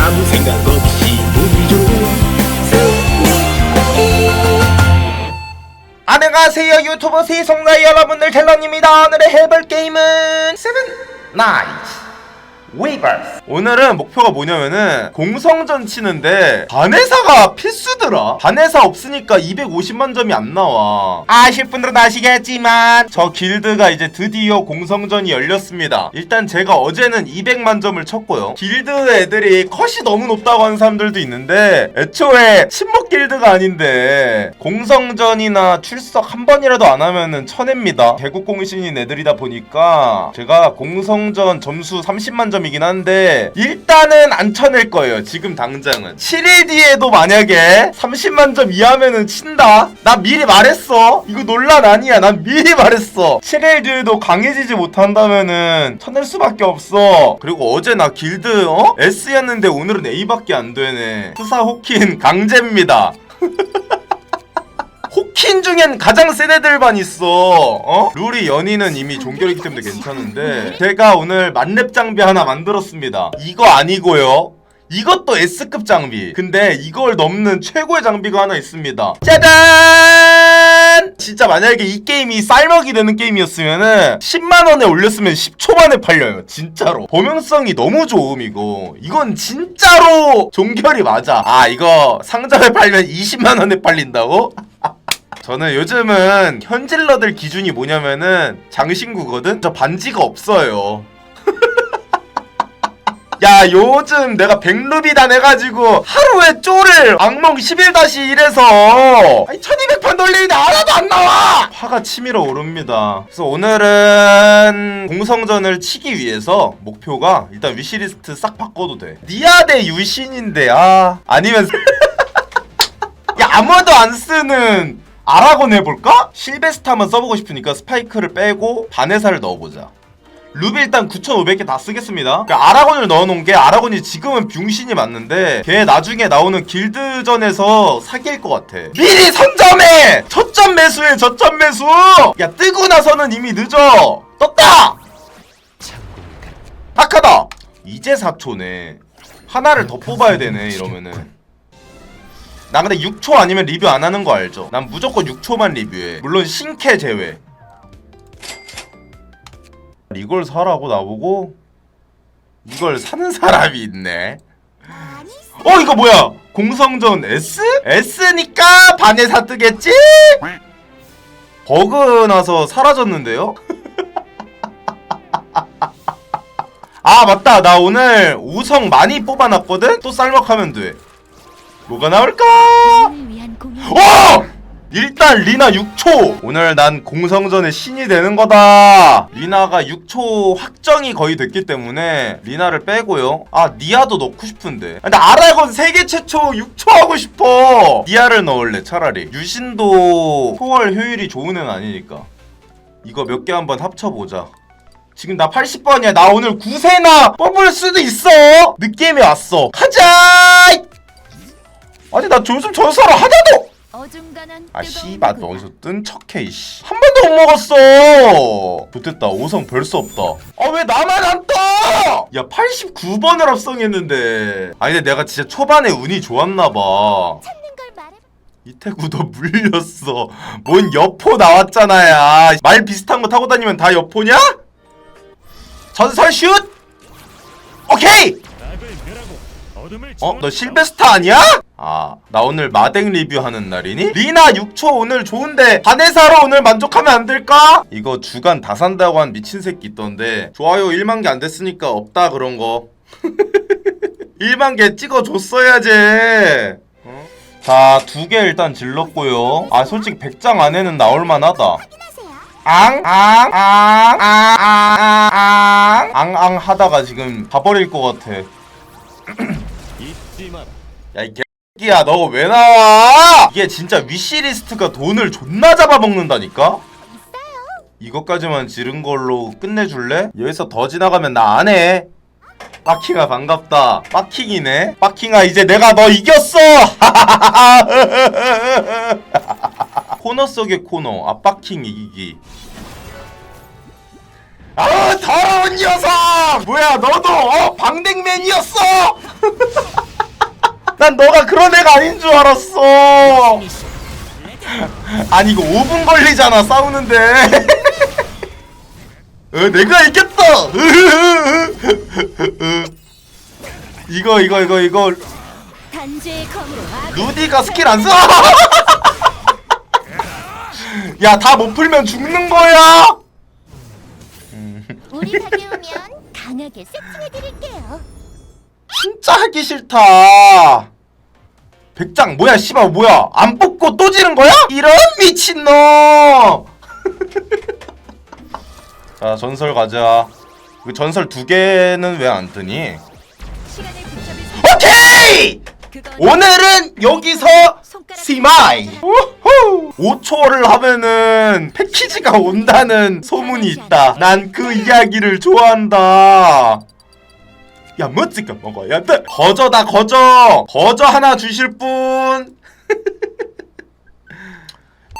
아무 생각 없이 보기 좋은 안녕하세요 유튜브 시청자 여러분들 텔런입니다. 오늘의 해볼 게임은 세븐 나이츠 웨이버스 오늘은 목표가 뭐냐면은 공성전 치는데 반해사가 필수더라. 반해사 없으니까 250만 점이 안 나와. 아실 분들은 아시겠지만 저 길드가 이제 드디어 공성전이 열렸습니다. 일단 제가 어제는 200만 점을 쳤고요. 길드 애들이 컷이 너무 높다고 하는 사람들도 있는데 애초에 친목 길드가 아닌데 공성전이나 출석 한 번이라도 안 하면은 쳐냅니다. 개국공신인 애들이다 보니까 제가 공성전 점수 30만 점 이긴 한데 일단은 안 쳐낼 거예요 지금 당장은. 7일 뒤에도 만약에 30만 점 이하면은 친다? 나 미리 말했어. 이거 논란 아니야. 난 미리 말했어. 7일 뒤에도 강해지지 못한다면은 쳐낼 수밖에 없어. 그리고 어제 나 길드 어? S였는데 오늘은 A밖에 안 되네. 투사 호킨 강제입니다 호킨 중엔 가장 센 애들만 있어. 어? 룰이 연인은 이미 종결이기 때문에 괜찮은데 제가 오늘 만렙 장비 하나 만들었습니다. 이거 아니고요. 이것도 S급 장비. 근데 이걸 넘는 최고의 장비가 하나 있습니다. 짜잔! 진짜 만약에 이 게임이 쌀먹이 되는 게임이었으면은 10만 원에 올렸으면 10초 만에 팔려요. 진짜로. 범용성이 너무 좋음 이거. 이건 진짜로 종결이 맞아. 아 이거 상점에 팔면 20만 원에 팔린다고? 저는 요즘은 현질러들 기준이 뭐냐면은 장신구거든? 저 반지가 없어요. 야 요즘 내가 백루비단 해가지고 하루에 쪼를 악몽 11-1에서 아니 1200판 돌리는데 하나도 안 나와! 화가 치밀어 오릅니다 그래서 오늘은 공성전을 치기 위해서 목표가 일단 위시리스트 싹 바꿔도 돼 니아 대 유신인데 아 아니면 야 아무도 안 쓰는 아라곤 해볼까? 실베스타 한번 써보고 싶으니까 스파이크를 빼고 바네사를 넣어보자 루비 일단 9,500개 다 쓰겠습니다 그러니까 아라곤을 넣어놓은 게 아라곤이 지금은 병신이 맞는데 걔 나중에 나오는 길드전에서 사기일 것 같아 미리 선점해! 저점 매수해 저점 매수! 야 뜨고 나서는 이미 늦어 떴다! 딱하다! 이제 4초네 하나를 더 뽑아야 되네 이러면은 나 근데 6초 아니면 리뷰 안 하는 거 알죠? 난 무조건 6초만 리뷰해. 물론 신캐 제외. 이걸 사라고 나보고 이걸 사는 사람이 있네. 어 이거 뭐야? 공성전 S? S니까 반에 사 뜨겠지? 버그 나서 사라졌는데요? 아 맞다 나 오늘 우성 많이 뽑아놨거든? 또 쌀먹하면 돼 뭐가 나올까? 공연. 어! 일단 리나 6초! 오늘 난 공성전의 신이 되는 거다! 리나가 6초 확정이 거의 됐기 때문에 리나를 빼고요. 아, 니아도 넣고 싶은데. 근데 아라곤 세계 최초 6초 하고 싶어! 니아를 넣을래, 차라리. 유신도 초월 효율이 좋은 애는 아니니까. 이거 몇 개 한번 합쳐보자. 지금 나 80번이야. 나 오늘 9세나 뽑을 수도 있어! 느낌이 왔어. 가자! 아니, 나 요즘 전설을 하나도! 어중간한 아 씨발. 너 어디서 뜬 척해 이씨 한 번도 못 먹었어 좋됐다 5성 벌써 없다 아 왜 나만 안 떠? 야 89번을 합성했는데 아니 근데 내가 진짜 초반에 운이 좋았나봐 찾는 걸 말해. 이태구 너 물렸어 뭔 여포 나왔잖아 야 말 비슷한 거 타고 다니면 다 여포냐? 전설 슛 오케이 어? 너 실베스타 아니야? 아, 나 오늘 마댕 리뷰하는 날이니? 리나 6초 오늘 좋은데 바네사로 오늘 만족하면 안 될까? 이거 주간 다 산다고 한 미친 새끼 있던데 좋아요 1만 개 안 됐으니까 없다 그런 거 1만 개 찍어줬어야지 어? 자, 두 개 일단 질렀고요 아, 솔직히 100장 안에는 나올만 하다 앙, 앙, 앙, 앙, 앙, 앙, 앙, 앙 하다가 지금 가버릴 것 같아 야, 이 개새끼야, 너 왜 나와? 이게 진짜 위시리스트가 돈을 존나 잡아먹는다니까? 이것까지만 지른 걸로 끝내줄래? 여기서 더 지나가면 나 안 해. 빠킹아 반갑다. 빠킹이네. 빠킹아 이제 내가 너 이겼어. 코너 속의 코너. 아 빠킹 이기기. 아 더러운 녀석! 뭐야 너도 어 방댕맨이었어? 난 너가 그런 애가 아닌 줄 알았어. 아니 이거 5분 걸리잖아 싸우는데. 어, 내가 이겼다. 이거 이거 이거 이거 단죄의 검으로 악 루디가 스킬 안 써. 야 다 못 풀면 죽는 거야. 우리 가게 오면 강하게 세팅해 드릴게요. 진짜 하기 싫다. 백장 뭐야 씨발 뭐야 안 뽑고 또 지는 거야? 이런 미친놈. 자 전설 가자. 그 전설 두 개는 왜 안 뜨니? 오케이. 오늘은 여기서 시마이. 우후. 5초를 하면은 패키지가 온다는 소문이 있다. 난 그 이야기를 좋아한다. 야, 멋지게 먹어야 돼. 거저다, 거저. 거저 하나 주실 분.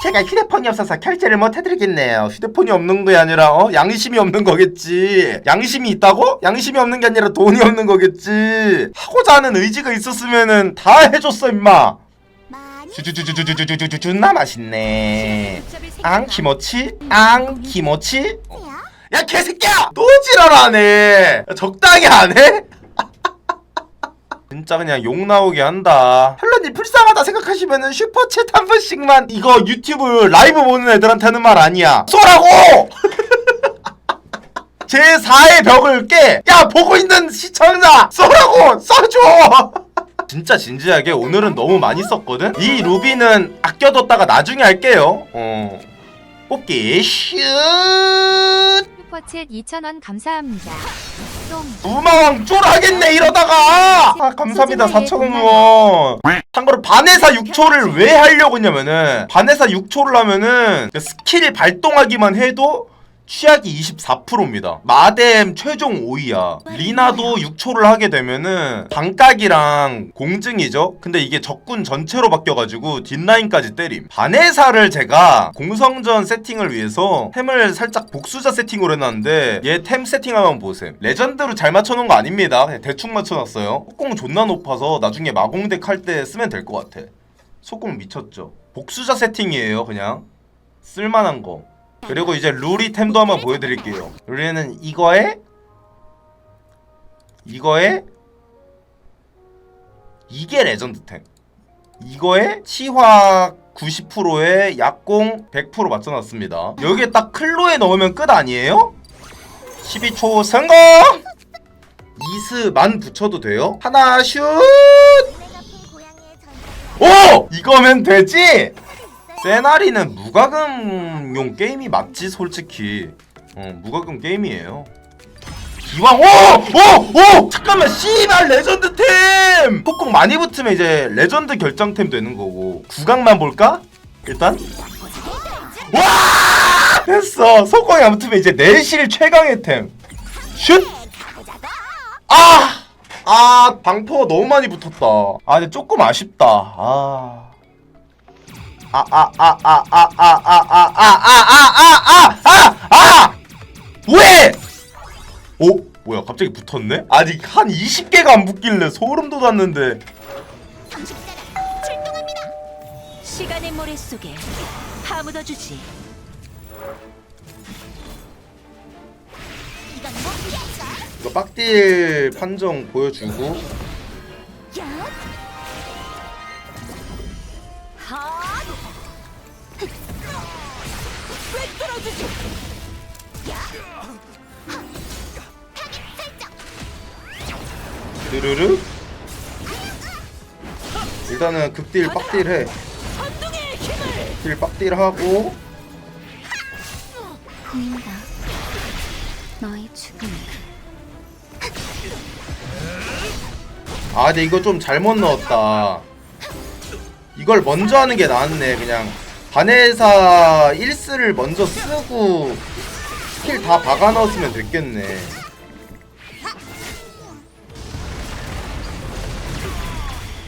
제가 휴대폰이 없어서 결제를 못 해드리겠네요. 휴대폰이 없는 게 아니라 어 양심이 없는 거겠지. 양심이 있다고? 양심이 없는 게 아니라 돈이 없는 거겠지. 하고자 하는 의지가 있었으면은 다 해줬어 임마. 많이 주주주주주주주주주 존나 맛있네. 앙 키모치? 앙 키모치? 야 개새끼야! 또 지랄하네. 적당히 안 해? 진짜 그냥 욕 나오게 한다. 헬런이 불쌍하다 생각하시면은 슈퍼챗 한 번씩만 이거 유튜브 라이브 보는 애들한테는 말 아니야. 쏘라고! 제 4의 벽을 깨! 야 보고 있는 시청자 쏘라고! 쏴줘! 진짜 진지하게 오늘은 너무 많이 썼거든? 이 루비는 아껴뒀다가 나중에 할게요. 어. 뽑기 슛! 슈퍼챗 2,000원 감사합니다. 똥. 우마왕 쫄하겠네 이러다가 아 감사합니다 4천원 후원 참고로 반해사 6초를 왜 하려고 했냐면은 반해사 6초를 하면은 그 스킬 발동하기만 해도 취약이 24%입니다. 마뎀 최종 5위야. 리나도 6초를 하게 되면은 반각이랑 공증이죠. 근데 이게 적군 전체로 바뀌어가지고 뒷라인까지 때림. 반해사를 제가 공성전 세팅을 위해서 템을 살짝 복수자 세팅으로 해놨는데 얘 템 세팅하면 보셈. 레전드로 잘 맞춰놓은 거 아닙니다. 대충 맞춰놨어요. 속공 존나 높아서 나중에 마공덱 할 때 쓰면 될 것 같아. 속공 미쳤죠. 복수자 세팅이에요 그냥. 쓸만한 거 그리고 이제 루리 템도 한번 보여드릴게요 루리는 이거에 이거에 이게 레전드 템 이거에 치화 90%에 약공 100% 맞춰놨습니다 여기에 딱 클로에 넣으면 끝 아니에요? 12초 성공! 이스만 붙여도 돼요? 하나 슛! 오! 이거면 되지? 세나리는 무과금용 게임이 맞지 솔직히 어 무과금 게임이에요 기왕 오! 오! 오! 잠깐만 씨발 레전드템! 폭공 많이 붙으면 이제 레전드 결정템 되는 거고 구강만 볼까? 일단 와! 됐어 속공이 안 붙으면 이제 내실 최강의 템 슛! 아! 아 방포 너무 많이 붙었다 아 근데 조금 아쉽다 아 아아아아아아아아아아아아아 왜? 오 뭐야 갑자기 붙었네? 아니 한 20개가 안 붙길래 소름 돋았는데 경식자가 출동합니다. 시간의 모래 속에 파묻어 주지. 이건 뭐 피할까? 이거 빡딜 판정 보여주고 야! 설정. 드르르 일단은 극딜 빡딜 해 선동의 힘을 딜 빡딜 하고 보인다. 너의 죽음. 아 근데 이거 좀 잘못 넣었다 이걸 먼저 하는 게 나았네 그냥 반해사 1스를 먼저 쓰고 스킬 다 박아 넣었으면 됐겠네.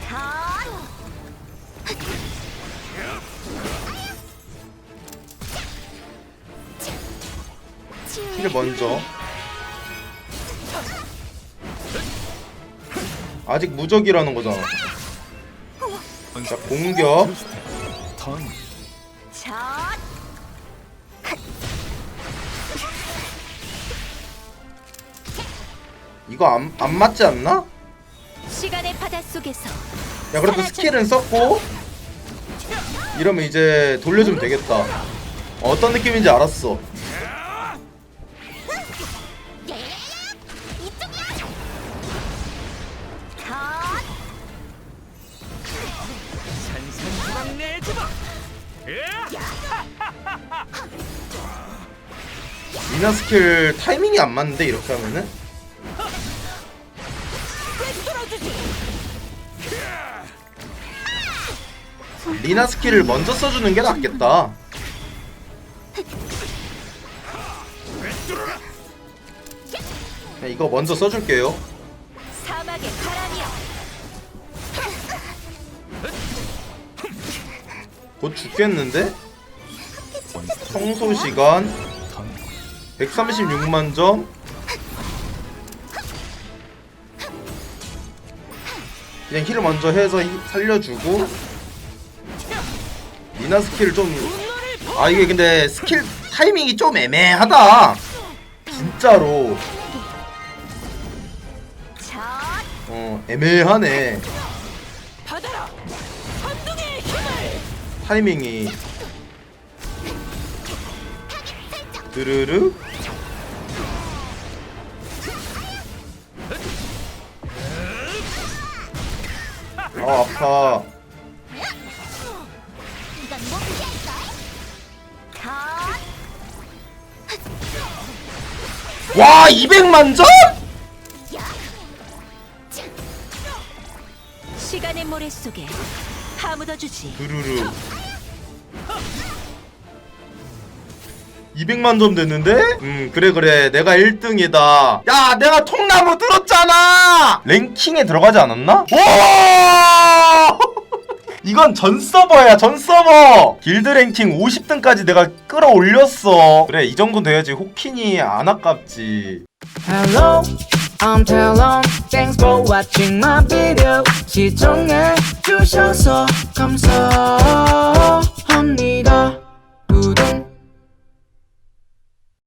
하! 스킬 먼저. 아직 무적이라는 거잖아. 자 공격 이거 안, 안 맞지 않나? 시간의 바다 속에서 야 그래도 스킬은 썼고. 이러면 이제 돌려주면 되겠다. 어떤 느낌인지 알았어. 자, 미나 스킬 타이밍이 안 맞는데 이렇게 하면은 리나 스킬을 먼저 써주는 게 낫겠다. 야, 이거 먼저 써줄게요. 사막의 바람이여. 곧 죽겠는데? 청소 시간. 136만 점. 그냥 힐을 먼저 해서 히- 살려주고 리나 스킬을 좀 아 이게 근데 스킬 타이밍이 좀 애매하다. 진짜로. 자, 어 애매하네. 타이밍이. 드르르 아 아파 와 200만 점? 시간의 모래 속에 파묻어 주지. 드르르 200만 점 됐는데? 음 그래 그래 내가 1등이다 야 내가 통나무 들었잖아 랭킹에 들어가지 않았나? 와 이건 전 서버야 전 서버 길드 랭킹 50등까지 내가 끌어올렸어 그래 이 정도 돼야지 호킨이 안 아깝지 Hello, I'm Talon. Thanks for watching my video. 시청해 주셔서 감사합니다.